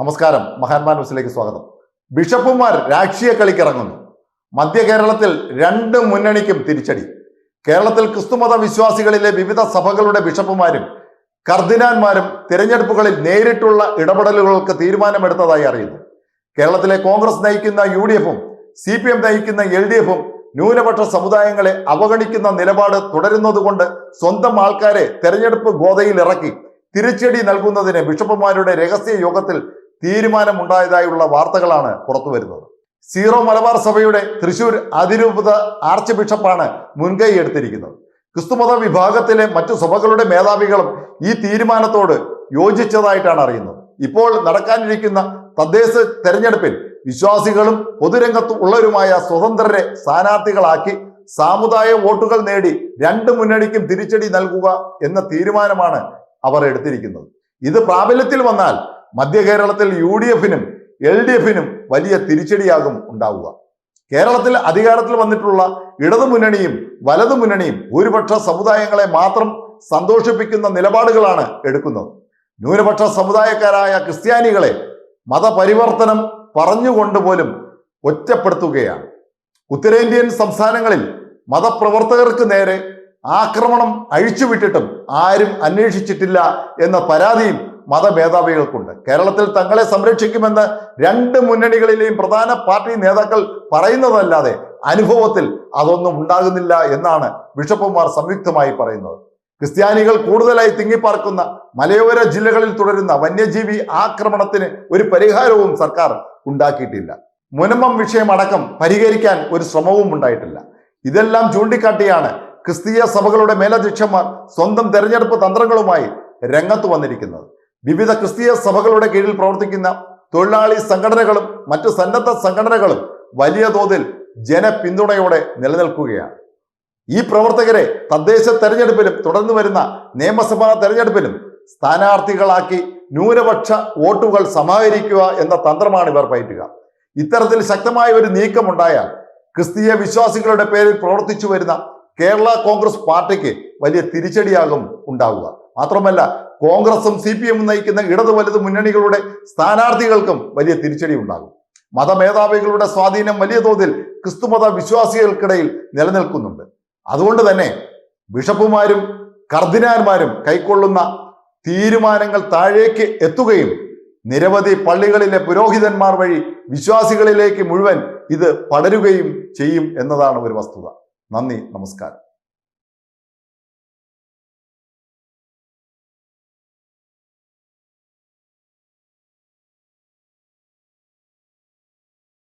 നമസ്കാരം. മഹാന്മാ ന്യൂസിലേക്ക് സ്വാഗതം. ബിഷപ്പുമാർ രാഷ്ട്രീയ കളിക്കിറങ്ങുന്നു. മധ്യ കേരളത്തിൽ രണ്ട് മുന്നണിക്കും തിരിച്ചടി. കേരളത്തിൽ ക്രിസ്തുമത വിശ്വാസികളിലെ വിവിധ സഭകളുടെ ബിഷപ്പുമാരും കർദിനാന്മാരും തിരഞ്ഞെടുപ്പുകളിൽ നേരിട്ടുള്ള ഇടപെടലുകൾക്ക് തീരുമാനമെടുത്തതായി അറിയുന്നു. കേരളത്തിലെ കോൺഗ്രസ് നയിക്കുന്ന യു ഡി എഫും സി പി എം നയിക്കുന്ന എൽ ഡി എഫും ന്യൂനപക്ഷ സമുദായങ്ങളെ അവഗണിക്കുന്ന നിലപാട് തുടരുന്നതുകൊണ്ട് സ്വന്തം ആൾക്കാരെ തെരഞ്ഞെടുപ്പ് ഗോതയിൽ ഇറക്കി തിരിച്ചടി നൽകുന്നതിന് ബിഷപ്പുമാരുടെ രഹസ്യ യോഗത്തിൽ തീരുമാനമുണ്ടായതായുള്ള വാർത്തകളാണ് പുറത്തു വരുന്നത്. സീറോ മലബാർ സഭയുടെ തൃശൂർ അതിരൂപത ആർച്ച് ബിഷപ്പാണ് മുൻകൈ എടുത്തിരിക്കുന്നത്. ക്രിസ്തുമത വിഭാഗത്തിലെ മറ്റു സഭകളുടെ മേധാവികളും ഈ തീരുമാനത്തോട് യോജിച്ചതായിട്ടാണ് അറിയുന്നത്. ഇപ്പോൾ നടക്കാനിരിക്കുന്ന തദ്ദേശ തെരഞ്ഞെടുപ്പിൽ വിശ്വാസികളും പൊതുരംഗത്ത് ഉള്ളവരുമായ സ്വതന്ത്രരെ സ്ഥാനാർത്ഥികളാക്കി സാമുദായ വോട്ടുകൾ നേടി രണ്ട് മുന്നണിക്കും തിരിച്ചടി നൽകുക എന്ന തീരുമാനമാണ് അവർ എടുത്തിരിക്കുന്നത്. ഇത് പ്രാബല്യത്തിൽ വന്നാൽ മധ്യ കേരളത്തിൽ യു ഡി എഫിനും എൽ ഡി എഫിനും വലിയ തിരിച്ചടിയാകും ഉണ്ടാവുക. കേരളത്തിൽ അധികാരത്തിൽ വന്നിട്ടുള്ള ഇടതുമുന്നണിയും വലതുമുന്നണിയും വലതു മുന്നണിയും ഭൂരിപക്ഷ സമുദായങ്ങളെ മാത്രം സന്തോഷിപ്പിക്കുന്ന നിലപാടുകളാണ് എടുക്കുന്നത്. ന്യൂനപക്ഷ സമുദായക്കാരായ ക്രിസ്ത്യാനികളെ മതപരിവർത്തനം പറഞ്ഞുകൊണ്ട് പോലും ഒറ്റപ്പെടുത്തുകയാണ്. ഉത്തരേന്ത്യൻ സംസ്ഥാനങ്ങളിൽ മതപ്രവർത്തകർക്ക് നേരെ ആക്രമണം അഴിച്ചുവിട്ടിട്ടും ആരും അന്വേഷിച്ചിട്ടില്ല എന്ന പരാതിയും മതമേധാവികൾക്കുണ്ട്. കേരളത്തിൽ തങ്ങളെ സംരക്ഷിക്കുമെന്ന് രണ്ട് മുന്നണികളിലെയും പ്രധാന പാർട്ടി നേതാക്കൾ പറയുന്നതല്ലാതെ അനുഭവത്തിൽ അതൊന്നും ഉണ്ടാകുന്നില്ല എന്നാണ് ബിഷപ്പുമാർ സംയുക്തമായി പറയുന്നത്. ക്രിസ്ത്യാനികൾ കൂടുതലായി തിങ്ങിപ്പാർക്കുന്ന മലയോര ജില്ലകളിൽ തുടരുന്ന വന്യജീവി ആക്രമണത്തിന് ഒരു പരിഹാരവും സർക്കാർ ഉണ്ടാക്കിയിട്ടില്ല. മുനമ്മം വിഷയമടക്കം പരിഹരിക്കാൻ ഒരു ശ്രമവും ഉണ്ടായിട്ടില്ല. ഇതെല്ലാം ചൂണ്ടിക്കാട്ടിയാണ് ക്രിസ്തീയ സഭകളുടെ മേലധ്യക്ഷന്മാർ സ്വന്തം തെരഞ്ഞെടുപ്പ് തന്ത്രങ്ങളുമായി രംഗത്ത് വന്നിരിക്കുന്നത്. വിവിധ ക്രിസ്തീയ സഭകളുടെ കീഴിൽ പ്രവർത്തിക്കുന്ന തൊഴിലാളി സംഘടനകളും മറ്റു സന്നദ്ധ സംഘടനകളും വലിയ തോതിൽ ജനപിന്തുണയോടെ നിലനിൽക്കുകയാണ്. ഈ പ്രവർത്തകരെ തദ്ദേശ തെരഞ്ഞെടുപ്പിലും തുടർന്നു വരുന്ന നിയമസഭാ തെരഞ്ഞെടുപ്പിലും സ്ഥാനാർത്ഥികളാക്കി ന്യൂനപക്ഷ വോട്ടുകൾ സമാഹരിക്കുക എന്ന തന്ത്രമാണ് ഇവർ പയറ്റുക. ഇത്തരത്തിൽ ശക്തമായ ഒരു നീക്കമുണ്ടായാൽ ക്രിസ്തീയ വിശ്വാസികളുടെ പേരിൽ പ്രവർത്തിച്ചു വരുന്ന കേരള കോൺഗ്രസ് പാർട്ടിക്ക് വലിയ തിരിച്ചടിയാകും ഉണ്ടാവുക. മാത്രമല്ല കോൺഗ്രസും സി പി എമ്മും നയിക്കുന്ന ഇടതു വലതു മുന്നണികളുടെ സ്ഥാനാർത്ഥികൾക്കും വലിയ തിരിച്ചടി ഉണ്ടാകും. മതമേധാവികളുടെ സ്വാധീനം വലിയ തോതിൽ ക്രിസ്തുമത വിശ്വാസികൾക്കിടയിൽ നിലനിൽക്കുന്നുണ്ട്. അതുകൊണ്ട് തന്നെ ബിഷപ്പുമാരും കർദിനാന്മാരും കൈക്കൊള്ളുന്ന തീരുമാനങ്ങൾ താഴേക്ക് എത്തുകയും നിരവധി പള്ളികളിലെ പുരോഹിതന്മാർ വഴി വിശ്വാസികളിലേക്ക് മുഴുവൻ ഇത് പടരുകയും ചെയ്യും എന്നതാണ് ഒരു വസ്തുത. നന്ദി നമസ്കാരം.